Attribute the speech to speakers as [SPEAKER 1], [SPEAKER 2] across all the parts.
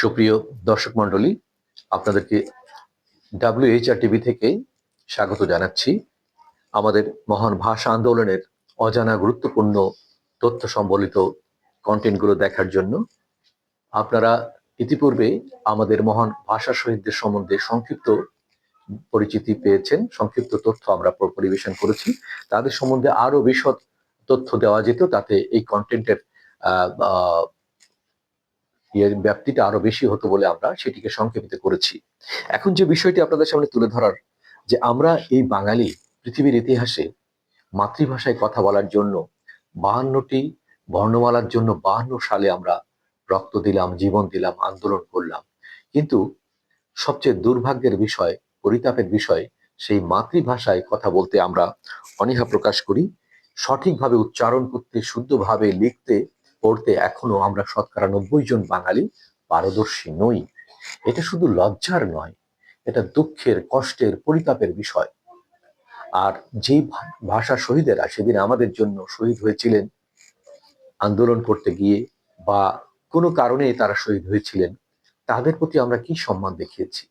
[SPEAKER 1] সুপ্রিয় দর্শক মণ্ডলী, আপনাদেরকে ডাব্লিউএইচআর টিভি থেকে স্বাগত জানাচ্ছি। আমাদের মহান ভাষা আন্দোলনের অজানা গুরুত্বপূর্ণ তথ্য সম্বলিত কন্টেন্টগুলো দেখার জন্য আপনারা ইতিপূর্বে আমাদের মহান ভাষা শহীদদের সম্বন্ধে সংক্ষিপ্ত পরিচিতি পেয়েছেন। সংক্ষিপ্ত তথ্য আমরা পরিবেশন করেছি। তাদের সম্বন্ধে আরও বিশদ তথ্য দেওয়া যেত, তাতে এই কন্টেন্টের ব্যাপ্তিটা আরও বেশি হতো বলে আমরা সেটিকে সংক্ষেপিত করেছি। এখন যে বিষয়টি আপনাদের সামনে তুলে ধরার, যে আমরা এই বাঙালি পৃথিবীর ইতিহাসে মাতৃভাষায় কথা বলার জন্য বাহান্নটি বর্ণমালার জন্য বাহান্ন সালে আমরা রক্ত দিলাম, জীবন দিলাম, আন্দোলন করলাম। কিন্তু সবচেয়ে দুর্ভাগ্যের বিষয়, পরিতাপের বিষয়, সেই মাতৃভাষায় কথা বলতে আমরা অনীহা প্রকাশ করি, সঠিকভাবে উচ্চারণ করতে, শুদ্ধভাবে লিখতে পড়তে এখনও আমরা শতকরা নব্বই জন বাঙালি পারদর্শী নই। এটা শুধু লজ্জার নয়, এটা দুঃখের, কষ্টের, পরিতাপের বিষয়। আর যে ভাষা শহীদেরা সেদিন আমাদের জন্য শহীদ হয়েছিলেন, আন্দোলন করতে গিয়ে বা কোনো কারণে তারা শহীদ হয়েছিলেন, তাদের প্রতি আমরা কি সম্মান দেখিয়েছি?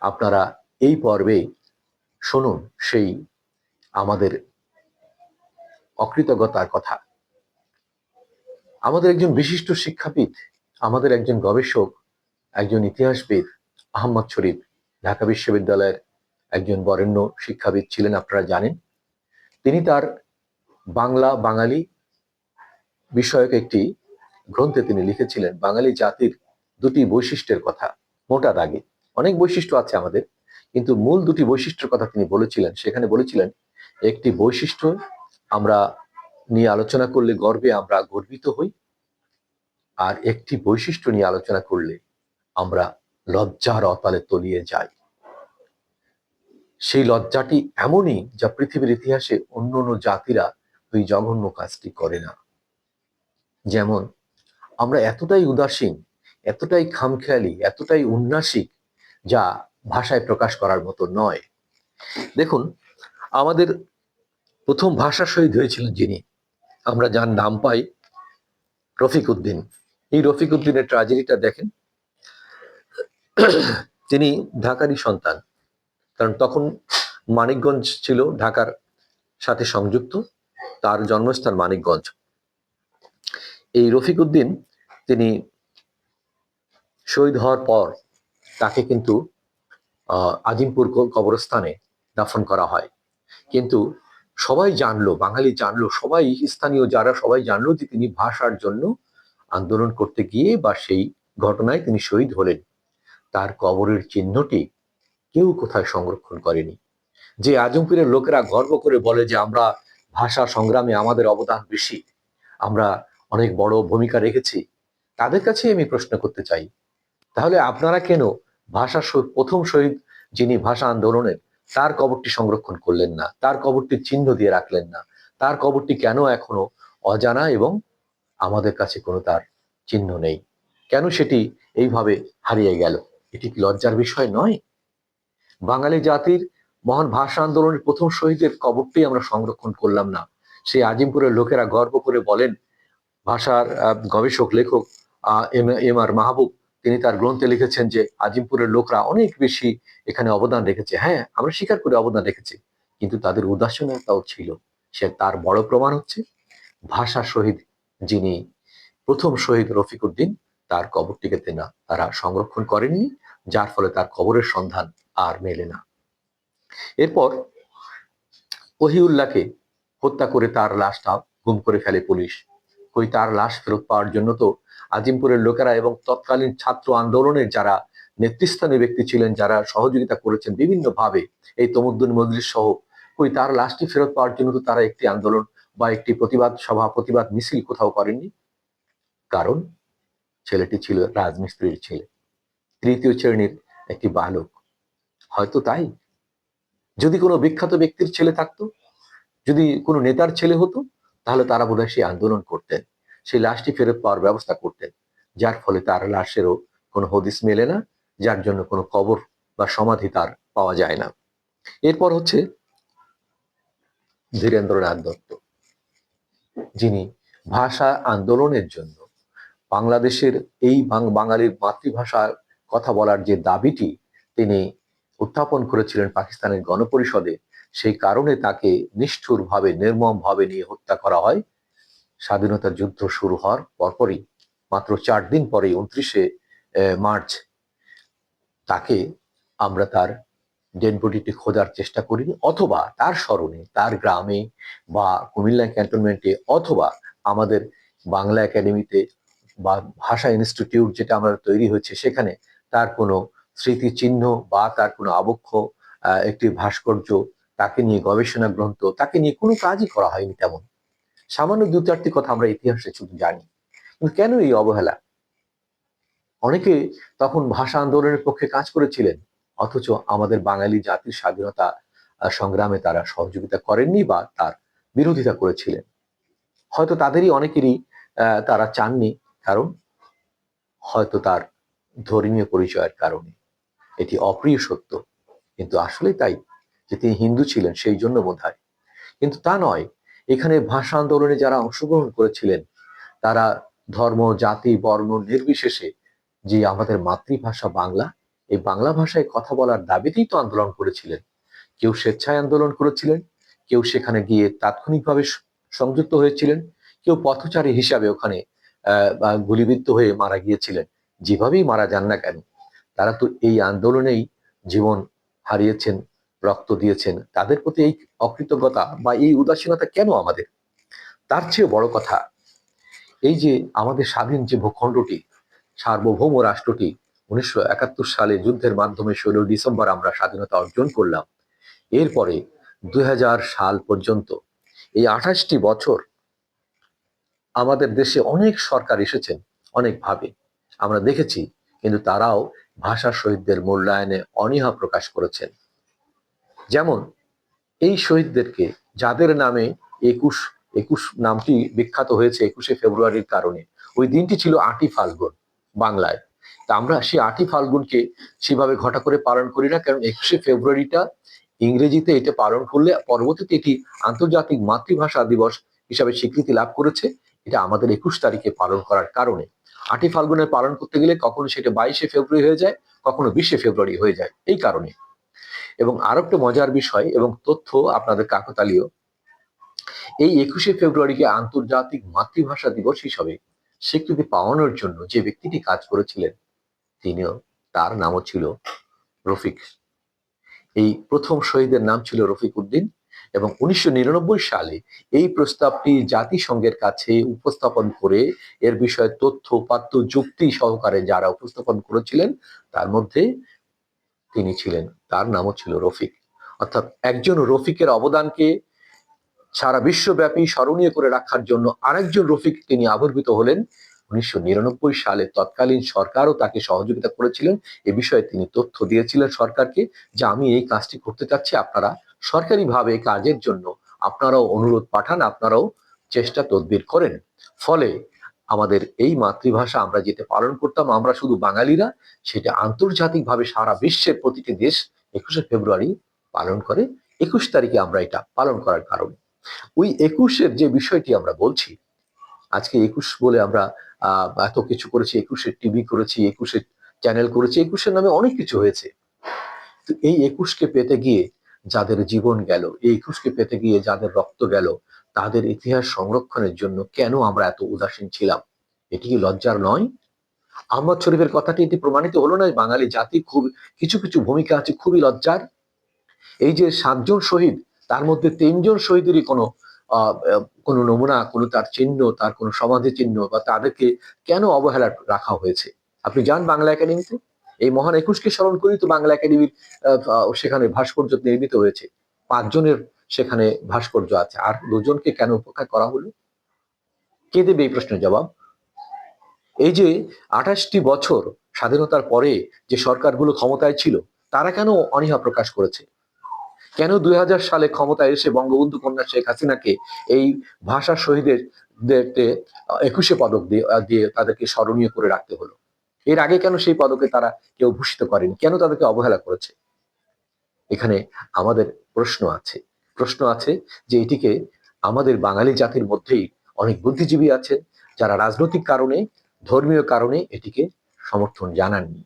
[SPEAKER 1] আপনারা এই পর্বে শুনুন সেই আমাদের অকৃতজ্ঞতার কথা। আমাদের একজন বিশিষ্ট শিক্ষাবিদ, আমাদের একজন গবেষক, একজন ইতিহাসবিদ আহমদ শরীফ, ঢাকা বিশ্ববিদ্যালয়ের একজন বরেণ্য শিক্ষাবিদ ছিলেন, আপনারা জানেন। তিনি তার বাংলা বাঙালি বিষয়ক একটি গ্রন্থে তিনি লিখেছিলেন, বাঙালি জাতির দুটি বৈশিষ্ট্যের কথা, মোটা দাগে। অনেক বৈশিষ্ট্য আছে আমাদের, কিন্তু মূল দুটি বৈশিষ্ট্যের কথা তিনি বলেছিলেন। সেখানে বলেছিলেন, একটি বৈশিষ্ট্য আমরা নিয়ে আলোচনা করলে গর্বে আমরা গর্বিত হই। আর একটি বৈশিষ্ট্য নিয়ে আলোচনা করলে আমরা লজ্জার অতালে তলিয়ে যাই। সেই লজ্জাটি এমনই যা পৃথিবীর ইতিহাসে অন্য অন্য জাতিরা ওই জঘন্য কাজটি করে না। যেমন, আমরা এতটাই উদাসীন, এতটাই খামখেয়ালি, এতটাই উন্নাসিক যা ভাষায় প্রকাশ করার মতো নয়। দেখুন, আমাদের প্রথম ভাষা শহীদ হয়েছিলেন যিনি। আমরা যার নাম পাই, রফিক উদ্দিন। এই রফিক উদ্দিনের ট্রাজেডিটা দেখেন। তিনি ঢাকারই সন্তান। কারণ তখন মানিকগঞ্জ ছিল ঢাকার সাথে সংযুক্ত। তার জন্মস্থান মানিকগঞ্জ। এই রফিক উদ্দিন তিনি শহীদ হওয়ার পর তাকে কিন্তু আজিমপুর কবরস্থানে দাফন করা হয়। কিন্তু সবাই জানলো, বাঙালি জানলো, সবাই স্থানীয় যারা সবাই জানলো যে তিনি ভাষার জন্য আন্দোলন করতে গিয়ে বা সেই ঘটনায় তিনি শহীদ হলেন। তার কবরের চিহ্নটি কেউ কোথায় সংরক্ষণ করেনি। যে আজমপুরের লোকেরা গর্ব করে বলে যে আমরা ভাষা সংগ্রামে আমাদের অবদান বেশি, আমরা অনেক বড় ভূমিকা রেখেছি, তাদের কাছে আমি প্রশ্ন করতে চাই। তাহলে আপনারা কেন ভাষা প্রথম শহীদ যিনি ভাষা আন্দোলনের তার কবরটি সংরক্ষণ করলেন না, তার কবরটির চিহ্ন দিয়ে রাখলেন না, তার কবরটি কেন এখনও অজানা এবং আমাদের কাছে কোনো তার চিহ্ন নেই? কেন সেটি এইভাবে হারিয়ে গেল? এটি কি লজ্জার বিষয় নয়? বাঙালি জাতির মহান ভাষা আন্দোলনের প্রথম শহীদের কবরটি আমরা সংরক্ষণ করলাম না। সেই আজিমপুরের লোকেরা গর্ব করে বলেন, ভাষার গবেষক, লেখক এম আর মাহবুব তিনি তার গ্রন্থে লিখেছেন যে, আজিমপুরের লোকরা অনেক বেশি এখানে অবদান রেখেছে। হ্যাঁ আমরা স্বীকার করে অবদান রেখেছি, কিন্তু তাদের উদাসীনতাও ছিল। সে তার বড় প্রমাণ হচ্ছে, ভাষা শহীদ যিনি প্রথম শহীদ রফিক উদ্দিন তার কবরটিকে তেনা, তারা সংরক্ষণ করেননি যার ফলে তার কবরের সন্ধান আর মেলে না। এরপর ওহিউল্লাহকে হত্যা করে তার লাশটা গুম করে ফেলে পুলিশ। কই তার লাশ ফেরত পাওয়ার জন্য তো আজিমপুরের লোকেরা এবং তৎকালীন ছাত্র আন্দোলনের যারা নেতৃস্থানীয় ব্যক্তি ছিলেন, যারা সহযোগিতা করেছেন বিভিন্ন ভাবে এই তমুদ্দুন মজলিস সহ, কই তার লাশটি ফেরত পাওয়ার জন্য তো তারা একটি আন্দোলন বা একটি প্রতিবাদ সভা, প্রতিবাদ মিছিল কোথাও করেননি। কারণ ছেলেটি ছিল রাজমিস্ত্রির ছেলে, তৃতীয় শ্রেণির একটি বালক। হয়তো তাই? যদি কোনো বিখ্যাত ব্যক্তির ছেলে থাকতো, যদি কোনো নেতার ছেলে হতো তাহলে তারা বোধহয় সেই আন্দোলন করতেন, সেই লাশটি ফেরত পাওয়ার ব্যবস্থা করতেন, যার ফলে তার লাশেরও কোনো হদিস মেলে না, যার জন্য কোনো কবর বা সমাধি তার পাওয়া যায় না। এরপর হচ্ছে ধীরেন্দ্রনাথ দত্ত, যিনি ভাষা আন্দোলনের জন্য বাংলাদেশের এই বাঙালির মাতৃভাষার কথা বলার যে দাবিটি তিনি উত্থাপন করেছিলেন পাকিস্তানের গণপরিষদে সেই কারণে তাকে নিষ্ঠুরভাবে, নির্মমভাবে নিয়ে হত্যা করা হয়। স্বাধীনতা যুদ্ধ শুরু হওয়ার পরপরই, মাত্র চার দিন পরে উনত্রিশে মার্চ, তাকে আমরা তার ডেড খোঁজার চেষ্টা করিনি অথবা তার স্মরণে, তার গ্রামে বা কুমিল্লা ক্যান্টনমেন্টে অথবা আমাদের বাংলা একাডেমিতে বা ভাষা ইনস্টিটিউট যেটা আমাদের তৈরি হয়েছে সেখানে তার কোনো স্মৃতিচিহ্ন বা তার কোনো আবক্ষ একটি ভাস্কর্য তাকে নিয়ে গবেষণা গ্রন্থ, তাকে নিয়ে কোনো কাজই করা হয়নি তেমন। সামান্য দু চারটি কথা আমরা ইতিহাসে শুধু জানি। কিন্তু কেন এই অবহেলা? অনেকে তখন ভাষা আন্দোলনের পক্ষে কাজ করেছিলেন, অথচ আমাদের বাঙালি জাতির স্বাধীনতা সংগ্রামে তারা সহযোগিতা করেননি বা তার বিরোধিতা করেছিলেন। হয়তো তাদেরই অনেকেরই তারা চাননি, কারণ হয়তো তার ধর্মীয় পরিচয়ের কারণে। এটি অপ্রিয় সত্য, কিন্তু আসলে তাই। যে তিনি হিন্দু ছিলেন, সেই জন্য বোধ কিন্তু তা নয়, এখানে ভাষা আন্দোলনে যারা অংশগ্রহণ করেছিলেন, তারা ধর্ম, জাতি, বর্ণ নির্বিশেষে যে আমাদের মাতৃভাষা বাংলা, এই বাংলা ভাষায় কথা বলার দাবিতেই তো আন্দোলন করেছিলেন। কেউ স্বেচ্ছায় আন্দোলন করেছিলেন, কেউ সেখানে গিয়ে তাৎক্ষণিকভাবে সংযুক্ত হয়েছিলেন, কেউ পথচারী হিসাবে ওখানে গুলিবিদ্ধ হয়ে মারা গিয়েছিলেন। যেভাবেই মারা যান না কেন, তারা তো এই আন্দোলনেই জীবন হারিয়েছেন রক্ত দিয়েছেন, তাদের প্রতি এই অকৃতজ্ঞতা বা এই উদাসীনতা কেন আমাদের? তার চেয়ে বড় কথা, এই যে আমাদের স্বাধীন যে ভূখণ্ডটি, সার্বভৌম রাষ্ট্রটি, উনিশশো একাত্তর সালে যুদ্ধের মাধ্যমে ষোলো ডিসেম্বর আমরা স্বাধীনতা অর্জন করলাম, এরপরে দুই হাজার সাল পর্যন্ত, এই আঠাশটি বছর আমাদের দেশে অনেক সরকার এসেছেন, অনেকভাবে। আমরা দেখেছি, কিন্তু তারাও ভাষা শহীদদের মূল্যায়নে অনীহা প্রকাশ করেছেন। যেমন, এই শহীদদেরকে যাদের নামে একুশ একুশ নামটি বিখ্যাত হয়েছে একুশে ফেব্রুয়ারির কারণে। ওই দিনটি ছিল আটই ফাল্গুন বাংলায়। তা আমরা সেই আটই ফাল্গুনকে সেভাবে ঘটা করে পালন করি না, কারণ একুশে ফেব্রুয়ারিটা ইংরেজিতে এটা পালন করলে পরবর্তীতে এটি আন্তর্জাতিক মাতৃভাষা দিবস হিসাবে স্বীকৃতি লাভ করেছে। এটা আমাদের একুশ তারিখে পালন করার কারণে। আটই ফাল্গুনের পালন করতে গেলে কখনো সেটা বাইশে ফেব্রুয়ারি হয়ে যায়, কখনো বিশে ফেব্রুয়ারি হয়ে যায়। এই কারণে এবং আরও একটা মজার বিষয় এবং তথ্য আপনাদের কাকতালীয়, এই একুশে ফেব্রুয়ারিকে আন্তর্জাতিক মাতৃভাষা দিবস হিসাবে স্বীকৃতি পাওয়ানোর জন্য যে ব্যক্তিটি কাজ করেছিলেন, তিনিও তার নামও ছিল রফিক। এই প্রথম শহীদের নাম ছিল রফিক উদ্দিন এবং উনিশশো নিরানব্বই সালে এই প্রস্তাবটি জাতিসংঘের কাছে উপস্থাপন করে এর বিষয়ে তথ্য, উপাত্ত, যুক্তি সহকারে যারা উপস্থাপন করেছিলেন, তার মধ্যে তিনি ছিলেন। তার নামও ছিল রফিক। অর্থাৎ একজন রফিকের অবদানকে সারা বিশ্বব্যাপী স্মরণীয় করে রাখার জন্য আরেকজন রফিক তিনি আবির্ভূত হলেন উনিশশো নিরানব্বই সালে। তৎকালীন সরকারও তাকে সহযোগিতা করেছিলেন। এ বিষয়ে তিনি তথ্য দিয়েছিলেন সরকারকে যে আমি এই কাজটি করতে চাচ্ছি। আপনারা সরকারিভাবে কাজের জন্য আপনারাও অনুরোধ পাঠান, আপনারাও চেষ্টা তদবির করেন। ফলে আমাদের এই মাতৃভাষা আমরা যেটা পালন করতাম, আমরা শুধু বাঙালিরা, সেটা আন্তর্জাতিকভাবে সারা বিশ্বের প্রতিটি দেশ একুশে ফেব্রুয়ারি পালন করে। একুশ তারিখে আমরা এটা পালন করার কারণে। ওই একুশের যে বিষয়টি আমরা বলছি, আজকে একুশ বলে আমরা এত কিছু করেছি একুশে টিভি করেছি একুশে চ্যানেল করেছি, একুশের নামে অনেক কিছু হয়েছে। তো এই একুশকে পেতে গিয়ে যাদের জীবন গেল, এই একুশকে পেতে গিয়ে যাদের রক্ত গেল তাদের ইতিহাস সংরক্ষণের জন্য কেন আমরা এত উদাসীন ছিলাম? এটি কি লজ্জার নয়? আহমদ শরীফের কথাটি এটি প্রমাণিত হলো না বাঙালি জাতি খুব, কিছু কিছু ভূমিকা আছে খুবই লজ্জার। এই যে সাতজন শহীদ, তার মধ্যে তিনজন শহীদেরই কোনো কোনো নমুনা, কোনো তার চিহ্ন, তার কোনো সমাধি চিহ্ন বা তাদেরকে কেন অবহেলা রাখা হয়েছে? আপনি যান বাংলা একাডেমিতে। এই মহান একুশকে স্মরণ করেই তো বাংলা একাডেমির সেখানে ভাস্কর্য নির্মিত হয়েছে। পাঁচজনের সেখানে ভাস্কর্য আছে। আর দুজনকে কেন উপেক্ষা করা হলো? কে দেবে এই প্রশ্নের জবাব? এই যে আঠাশটি বছর স্বাধীনতার পরে যে সরকারগুলো ক্ষমতায় ছিল, তারা কেন অনীহা প্রকাশ করেছে? কেন দুই হাজার সালে ক্ষমতায় এসে বঙ্গবন্ধু কন্যা শেখ হাসিনাকে এই ভাষা শহীদের একুশে পদক দিয়ে তাদেরকে স্মরণীয় করে রাখতে হলো? এর আগে কেন সেই পদকে তারা কেউ ভূষিত করেন? কেন তাদেরকে অবহেলা করেছে? এখানে আমাদের প্রশ্ন আছে। প্রশ্ন আছে যে এটিকে আমাদের বাঙালি জাতির মধ্যেই অনেক বুদ্ধিজীবী আছেন যারা রাজনৈতিক কারণে, ধর্মীয় কারণে এটিকে সমর্থন জানাননি।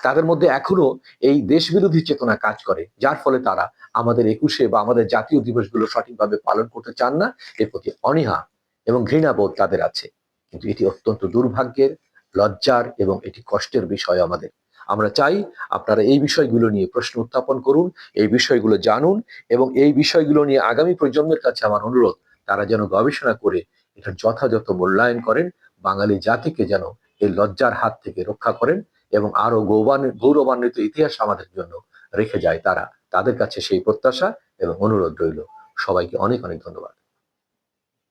[SPEAKER 1] তাদের মধ্যে এখনও এই দেশবিরোধী চেতনা কাজ করে, যার ফলে তারা আমাদের একুশে বা আমাদের জাতীয় দিবসগুলো সঠিকভাবে পালন করতে চান না, এর প্রতি অনীহা এবং ঘৃণাবোধ তাদের আছে। কিন্তু এটি অত্যন্ত দুর্ভাগ্যের, লজ্জার এবং এটি কষ্টের বিষয় আমাদের। আমরা চাই আপনারা এই বিষয়গুলো নিয়ে প্রশ্ন উত্থাপন করুন, এই বিষয়গুলো জানুন এবং এই বিষয়গুলো নিয়ে আগামী প্রজন্মের কাছে আমার অনুরোধ, তারা যেন গবেষণা করে এটার যথাযথ মূল্যায়ন করেন, বাঙালি জাতিকে যেন এই লজ্জার হাত থেকে রক্ষা করেন এবং আরও গৌবান, গৌরবান্বিত ইতিহাস আমাদের জন্য রেখে যায় তারা। তাদের কাছে সেই প্রত্যাশা এবং অনুরোধ রইল। সবাইকে অনেক অনেক ধন্যবাদ।